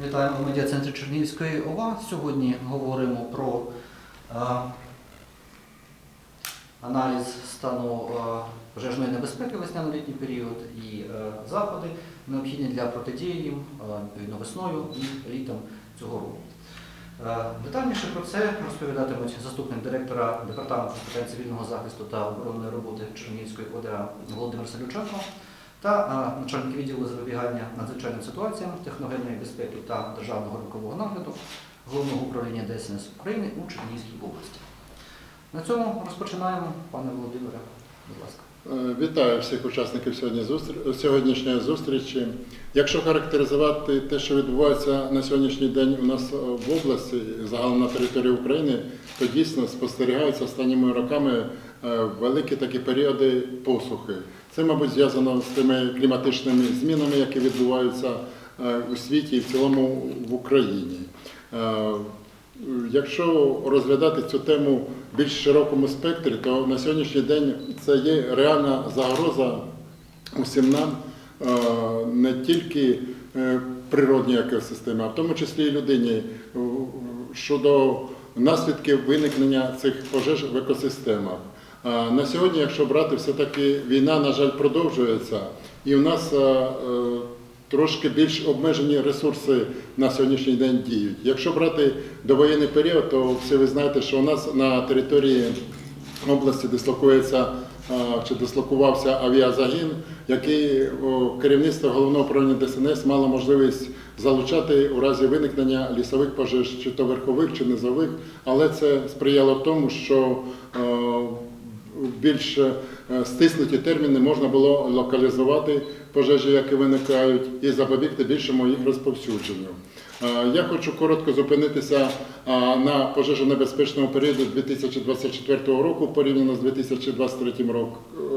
Вітаємо в медіа-центрі Чернігівської ОВА. Сьогодні говоримо про е, аналіз стану е, пожежної небезпеки весняно-літній період і е, заходи, необхідні для протидії їм відповідно весною і літом цього року. Детальніше про це розповідатимуть заступник директора департаменту питань цивільного захисту та оборонної роботи Чернігівської ОДА Володимир Салюченко та е, начальник відділу запобігання надзвичайним ситуаціям, техногенної безпеки та державного ринкового нагляду Головного управління ДСНС України у Чернігівській області. На цьому розпочинаємо. Пане Володимире, будь ласка. Е, Вітаю всіх учасників сьогодні сьогоднішньої зустрічі. Якщо характеризувати те, що відбувається на сьогоднішній день у нас е, в області, загалом на території України, то дійсно спостерігаються останніми роками великі такі періоди посухи. Це, мабуть, зв'язано з тими кліматичними змінами, які відбуваються е, у світі і в цілому в Україні. Е, Якщо розглядати цю тему в більш широкому спектрі, то на сьогоднішній день це є реальна загроза усім нам е, не тільки е, природній екосистемі, а в тому числі і людині е, щодо наслідків виникнення цих пожеж в екосистемах. На сьогодні, якщо брати, все-таки війна, на жаль, продовжується, і у нас е, трошки більш обмежені ресурси на сьогоднішній день діють. Якщо брати довоєнний період, то всі ви знаєте, що у нас на території області дислокується чи дислокувався авіазагін, який керівництво головного управління ДСНС мало можливість залучати у разі виникнення лісових пожеж, чи то верхових, чи низових, але це сприяло тому, що більш е, стиснуті терміни можна було локалізувати пожежі, які виникають, і запобігти більшому їх розповсюдженню. Е, Я хочу коротко зупинитися на пожежонебезпечному періоду 2024 року порівняно з 2023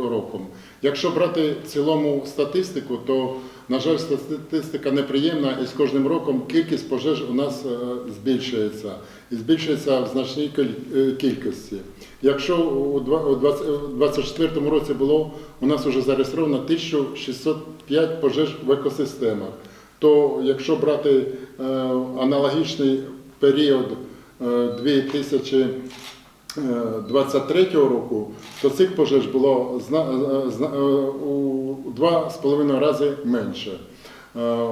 роком. Якщо брати в цілому статистику, то, на жаль, статистика неприємна, і з кожним роком кількість пожеж у нас е, збільшується. І збільшується в значній е, кількості. Якщо у 2024 році було у нас вже зареєстровано 1605 пожеж в екосистемах, то якщо брати е, аналогічний період е, 2023 року, то цих пожеж було е, е, у два з половиною рази менше. Е,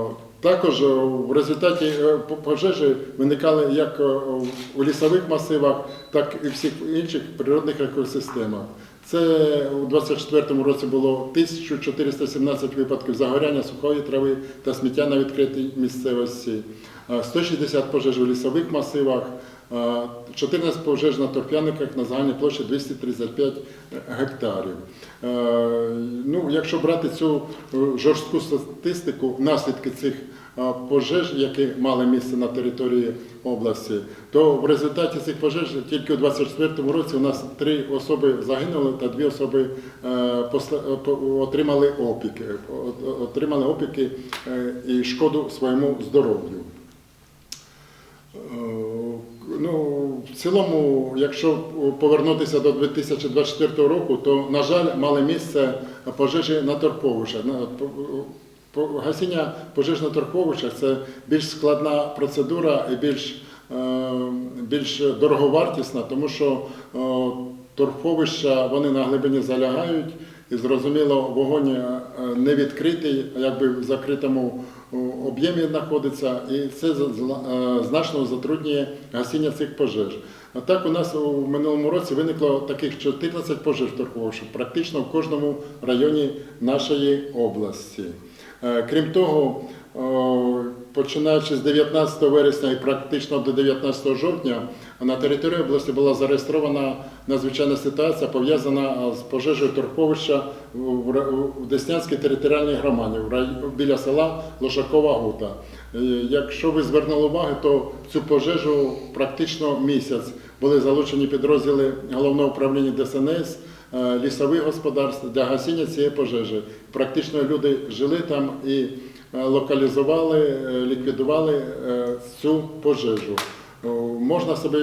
Також е, в результаті е, пожежі виникали як е, у лісових масивах, так і в всіх інших природних екосистемах. Це у 2024 році було 1417 випадків загоряння сухої трави та сміття на відкритій місцевості, е, 160 пожеж у лісових масивах, е, 14 пожеж на торфяниках на загальній площі 235 гектарів. Е, Ну, якщо брати цю е, жорстку статистику, наслідки цих е, пожеж, які мали місце на території області, то в результаті цих пожеж тільки у 2024 році у нас три особи загинули та дві особи е, е, отримали опіки, отримали опіки е, і шкоду своєму здоров'ю. Е, Ну, в цілому, якщо повернутися до 2024 року, то, на жаль, мали місце пожежі на торфовищах. Гасіння пожеж на це більш складна процедура і більш, е, більш дороговартісна, тому що е, торфовища вони на глибині залягають, і зрозуміло, вогонь е, не відкритий, якби в закритому об'ємі знаходиться, і це значно затруднює гасіння цих пожеж. А так у нас у минулому році виникло таких 14 пожеж торфовищах, практично в кожному районі нашої області. Е, Крім того, починаючи з 19 вересня і практично до 19 жовтня, на території області була зареєстрована надзвичайна ситуація, пов'язана з пожежею торфовища в Деснянській територіальній громаді біля села Лошакова Гута. Е, Якщо ви звернули увагу, то цю пожежу практично місяць були залучені підрозділи головного управління ДСНС, е, лісових господарств для гасіння цієї пожежі. Практично люди жили там і е, локалізували, е, ліквідували е, цю пожежу. Можна собі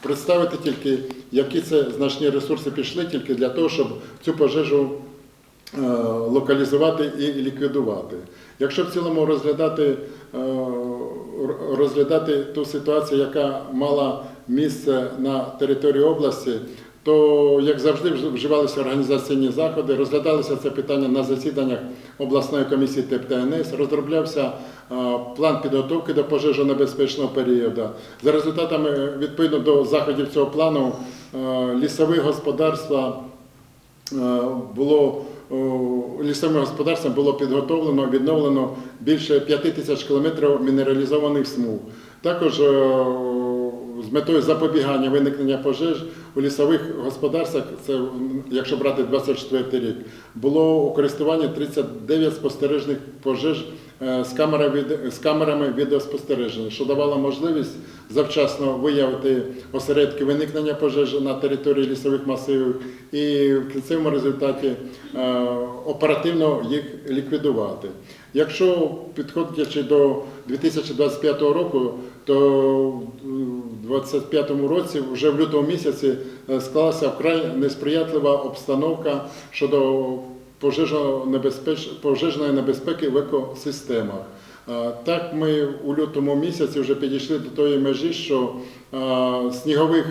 представити тільки, які це значні ресурси пішли тільки для того, щоб цю пожежу е, локалізувати і ліквідувати. Якщо в цілому розглядати розглядати ту ситуацію, яка мала місце на території області, то, як завжди, вживалися організаційні заходи, розглядалося це питання на засіданнях обласної комісії ТЕПТНС, розроблявся план підготовки до пожежонебезпечного періоду. За результатами відповідно до заходів цього плану лісові господарства було лісовим господарством було підготовлено, відновлено більше 5 тисяч кілометрів мінералізованих смуг. Також з метою запобігання виникнення пожеж у лісових господарствах, це якщо брати 24 рік, було у користуванні 39 спостережних пожеж е, з камерами, відеоспостереження, що давало можливість завчасно виявити осередки виникнення пожежі на території лісових масивів і в кінцевому результаті е, оперативно їх ліквідувати. Якщо підходячи до 2025 року, то в 2025 році, вже в лютому місяці, е, склалася вкрай несприятливая обстановка щодо пожежної небезпеки в екосистемах. Е, Так, ми у лютому місяці вже підійшли до тої межі, що е, снігових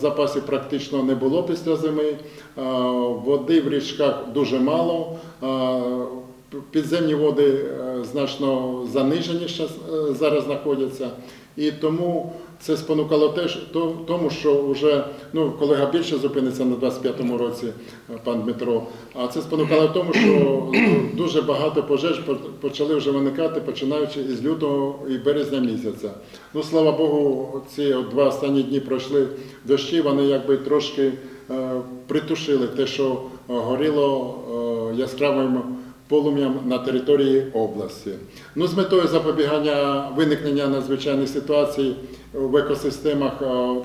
запасів практично не було після зими, води в річках дуже мало. Підземні води значно занижені зараз знаходяться. І тому це спонукало теж тому, що вже ну, колега більше зупиниться на 25-му році, е, пан Дмитро. А це спонукало тому, що е, дуже багато пожеж почали вже виникати, починаючи із лютого і березня місяця. Ну, слава Богу, ці два останні дні пройшли дощі, вони якби трошки е, притушили те, що е, горіло яскравим полум'ям на території області. Ну, з метою запобігання виникнення надзвичайних ситуацій в екосистемах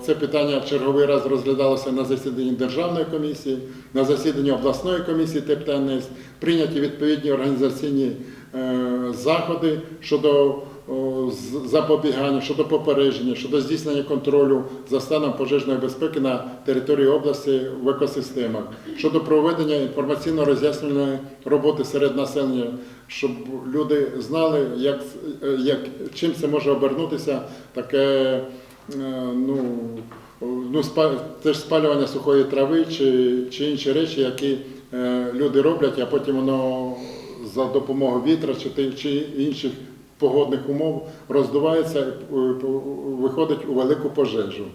це питання в черговий раз розглядалося на засіданні Державної комісії, на засіданні обласної комісії ТЕПТНС, прийняті відповідні організаційні е, заходи щодо запобігання, щодо попередження, щодо здійснення контролю за станом пожежної безпеки на території області в екосистемах, щодо проведення інформаційно-роз'яснювальної роботи серед населення, щоб люди знали, як, е, як, чим це може обернутися таке е, ну, ну, теж спалювання сухої трави чи, чи інші речі, які е, люди роблять, а потім воно за допомогою вітра чи, чи інших погодних умов роздувається, е, виходить у велику пожежу.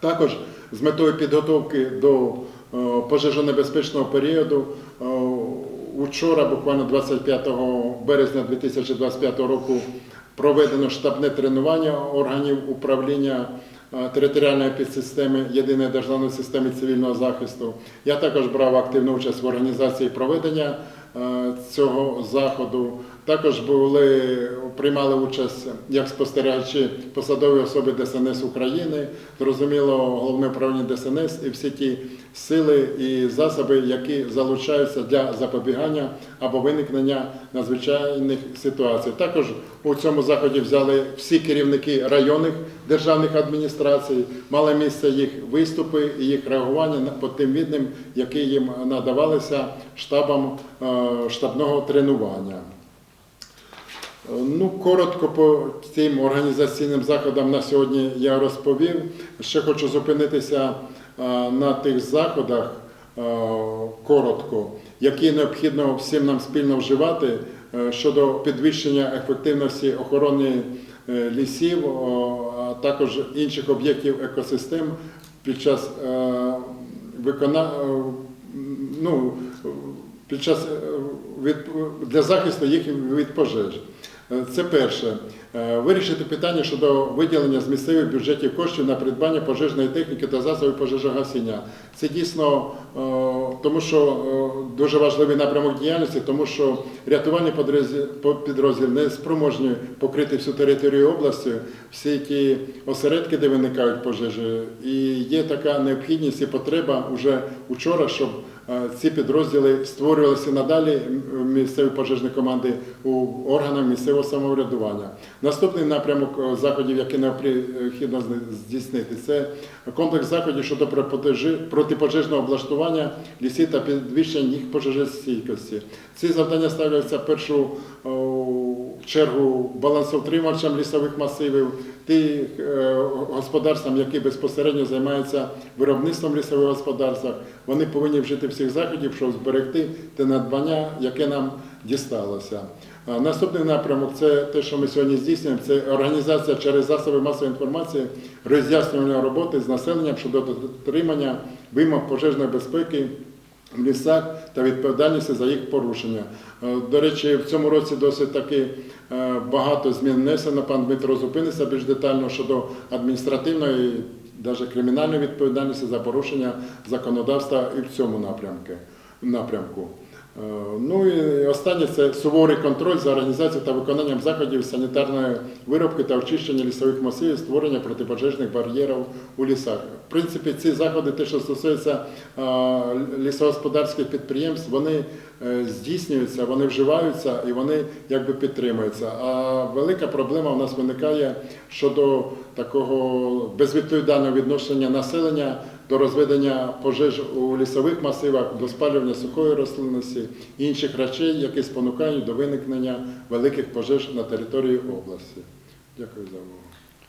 Також з метою підготовки до е, пожежонебезпечного періоду е, учора, буквально 25 березня 2025 року, проведено штабне тренування органів управління е, територіальної підсистеми єдиної державної системи цивільного захисту. Я також брав активну участь в організації проведення е, цього заходу. Також були, приймали участь як спостерігачі посадові особи ДСНС України, зрозуміло, головне управління ДСНС і всі ті сили і засоби, які залучаються для запобігання або виникнення надзвичайних ситуацій. Також у цьому заході взяли всі керівники районних державних адміністрацій, мали місце їх виступи і їх реагування по тим відним, які їм надавалися штабам е, штабного тренування. Ну, коротко по цим організаційним заходам на сьогодні я розповів. Ще хочу зупинитися е, на тих заходах е, коротко, які необхідно всім нам спільно вживати щодо підвищення ефективності охорони лісів, також інших об'єктів екосистем під час виконання е, ну, під час е, від... для захисту їх від пожеж. Е, Це перше. Е, Вирішити питання щодо виділення з місцевих бюджетів коштів на придбання пожежної техніки та засобів пожежогасіння. Це дійсно е, тому, що дуже важливий напрямок діяльності, тому що рятувальні підрозділ- не спроможні покрити всю територію області, всі ті осередки, де виникають пожежі. І є така необхідність і потреба вже учора, щоб ці підрозділи створювалися надалі місцеві пожежні команди у органах місцевого самоврядування. Наступний напрямок е, заходів, які необхідно здійснити, це комплекс заходів щодо протипожежного облаштування лісів та підвищення їх пожежостійкості. Ці завдання ставляться першу, в чергу балансоутримувачам лісових масивів, тих е, господарствам, які безпосередньо займаються виробництвом лісових господарств, вони повинні вжити всіх заходів, щоб зберегти те надбання, яке нам дісталося. Наступний напрямок це те, що ми сьогодні здійснюємо, це організація через засоби масової інформації роз'яснювання роботи з населенням щодо дотримання вимог пожежної безпеки в лісах та відповідальності за їх порушення. Е, До речі, в цьому році досить таки е, багато змін внесено. Пан Дмитро зупиниться більш детально щодо адміністративної, навіть кримінальної відповідальності за порушення законодавства і в цьому напрямку. Е, Ну і останнє це суворий контроль за організацією та виконанням заходів санітарної виробки та очищення лісових масивів, створення протипожежних бар'єрів у лісах. В принципі, ці заходи, те, що стосується е, лісогосподарських підприємств, вони е, здійснюються, вони вживаються і вони якби підтримуються. А велика проблема в нас виникає щодо такого безвідповідального відношення населення до розведення пожеж у лісових масивах, до спалювання сухої рослинності і інших речей, які спонукають до виникнення великих пожеж на території області. Дякую за увагу.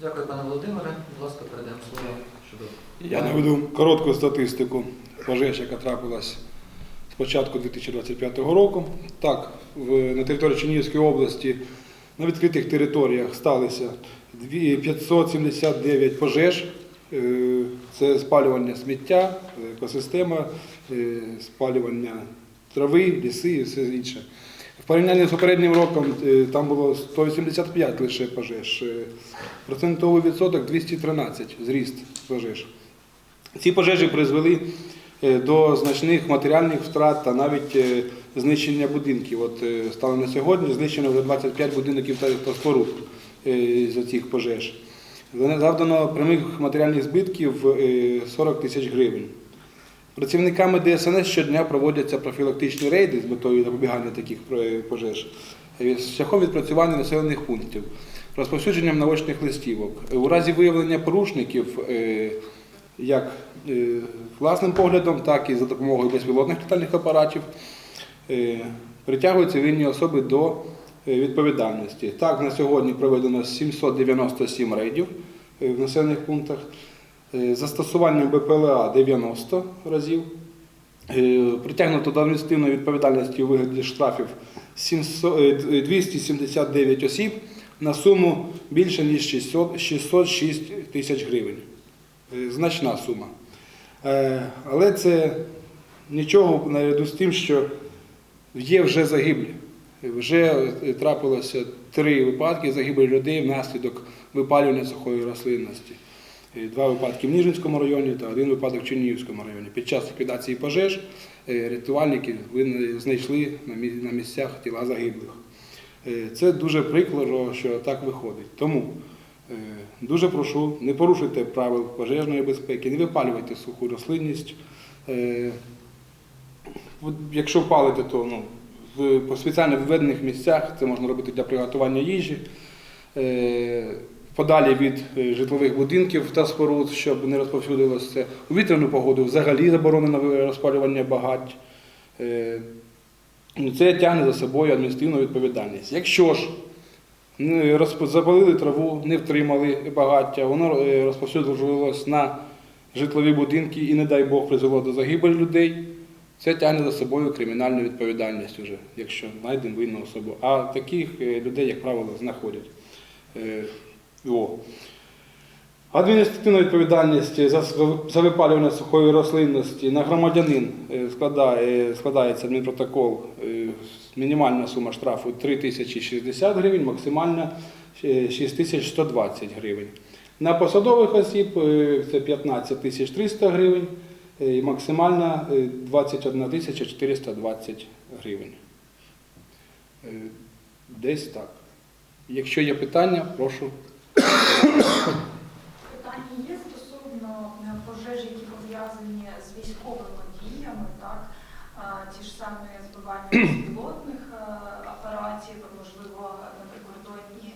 Дякую, пане Володимире. Будь ласка, передаємо слово щодо. Я наведу коротку статистику пожеж, яка трапилась з початку 2025 року. Так, в, на території Чернігівської області на відкритих територіях сталося дві- 579 пожеж. Е, Це спалювання сміття, е, екосистема, е, спалювання трави, ліси і все інше. В порівнянні з попереднім роком там було 185 лише пожеж. Процентовий відсоток 213 зріст пожеж. Ці пожежі призвели до значних матеріальних втрат та навіть знищення будинків. От станом на сьогодні знищено вже 25 будинків та споруд за цих пожеж. Завдано прямих матеріальних збитків е, 40 тисяч гривень. Працівниками ДСНС щодня проводяться профілактичні рейди з метою запобігання таких е, пожеж е, шляхом відпрацювання населених пунктів, розповсюдженням наочних листівок. Е, У разі виявлення порушників е, як е, власним поглядом, так і за допомогою безпілотних літальних апаратів е, притягуються винні особи до е, відповідальності. Так, на сьогодні проведено 797 рейдів е, в населених пунктах. Е, Застосуванням БПЛА 90 разів. Е, Притягнуто до адміністративної відповідальності у вигляді штрафів 700, е, 279 осіб на суму більше ніж 606 тисяч гривень. Е, Значна сума. Е, Але це нічого наряду з тим, що є вже загиблі. Вже е, трапилося три випадки загибелі людей внаслідок випалювання сухої рослинності. Е, Два випадки в Ніжинському районі та один випадок в Чернігівському районі. Під час ліквідації пожеж е, рятувальники знайшли на місцях тіла загиблих. Це дуже прикро, що так виходить. Тому дуже прошу, не порушуйте правил пожежної безпеки, не випалювайте суху рослинність. Якщо палите, то ну, в по спеціально відведених місцях це можна робити для приготування їжі. Е, Подалі від е, житлових будинків та споруд, щоб не розповсюдилося це. У вітряну погоду взагалі заборонено розпалювання багать. Е, ну, Це тягне за собою адміністративну відповідальність. Якщо ж запалили траву, не втримали багаття, воно розповсюджувалось на житлові будинки і, не дай Бог, призвело до загибелі людей, це тягне за собою кримінальну відповідальність, уже, якщо знайдемо винну особу. А таких е, людей, як правило, знаходять. Е, о. Адміністративна відповідальність за, за випалювання сухої рослинності на громадянин е, складає, складається адмінпротокол. Мінімальна сума штрафу 3060 гривень, максимальна е, 6120 гривень. На посадових осіб це 15 300 гривень і максимальна е, 21 420 гривень. Е, Десь так. Якщо є питання, прошу. Питання є стосовно е, пожеж, які пов'язані з військовими діями, так? Ті ж самі збивання безпілотних е, апаратів, можливо, на прикордонні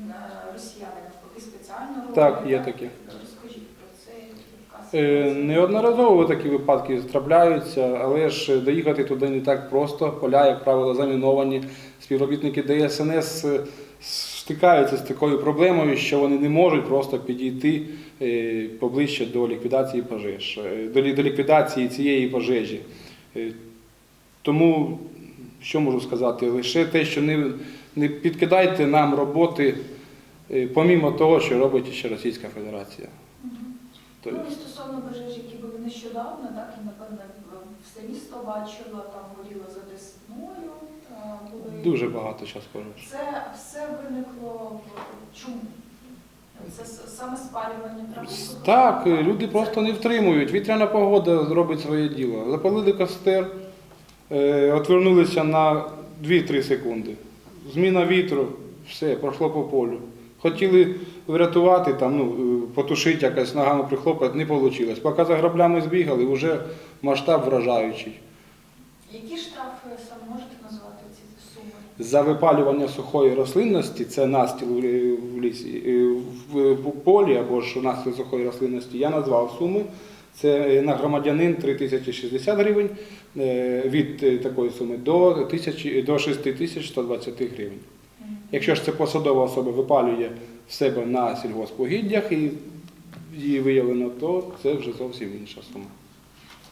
е, росіяни навпаки спеціально роблять. Так, є таке. Розкажіть про це, яка Е, ситуація? Неодноразово такі випадки трапляються, але ж доїхати туди не так просто. Поля, як правило, заміновані, співробітники ДСНС е, стикаються з такою проблемою, що вони не можуть просто підійти е, поближче до ліквідації пожеж, е, до ліквідації цієї пожежі. Е, Тому, що можу сказати, лише те, що не, не підкидайте нам роботи, е, помімо того, що робить ще Російська Федерація. То- Ну і стосовно пожеж, які були нещодавно, так і напевно все місто бачило, там горіло за Десною. були- Дуже багато часу пожеж. Це все виникло в чому? Це саме спалювання трави? Так, люди просто не втримують. Вітряна погода зробить своє діло. Запалили костер, е, отвернулися на 2-3 секунди. Зміна вітру, все, пройшло по полю. Хотіли врятувати, там, ну, е, потушити якось ногами прихлопати, не вийшло. Поки за граблями збігали, вже масштаб вражаючий. Які штрафи саме можете назвати ці суми? За випалювання сухої рослинності, це настіл в лісі, е, в в полі або ж настіл сухої рослинності, я назвав суми. Це е, на громадянин 3060 гривень, е, від е, такої суми до, 6120 гривень. Якщо ж це посадова особа випалює себе на сільгоспугіддях і її виявлено, то це вже зовсім інша сума.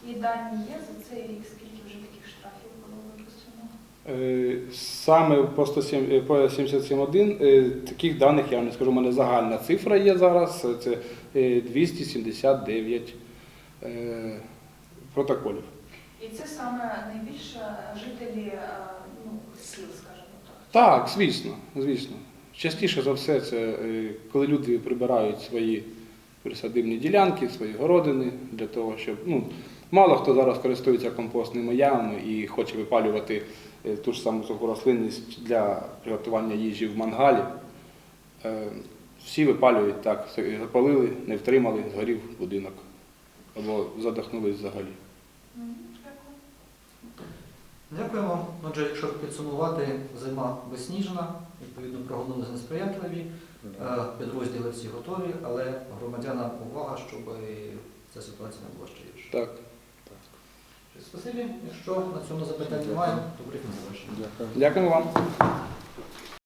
І дані є за цей рік, скільки вже таких штрафів було виписано? Е, Саме по 107 е, 77.1 е, таких даних я вам не скажу. У мене загальна цифра є зараз. Це е, 279 е, протоколів. І це саме найбільше жителі ну, сіл, скажімо так. Так, звісно, звісно. Частіше за все, це е, коли люди прибирають свої присадибні ділянки, свої городини для того, щоб ну, мало хто зараз користується компостними ямами і хоче випалювати е, ту ж саму суху рослинність для приготування їжі в мангалі. Е, Всі випалюють так, запалили, не втримали, згорів будинок або задохнулись взагалі. Дякую. Дякуємо. Отже, якщо підсумувати, зима безсніжна, відповідно прогнози несприятливі, е, підрозділи всі готові, але громадянам увага, щоб ця ситуація не була ще гірша. Так. Спасибі. Якщо на цьому запитання немає, то брифінг завершено. Дякую вам.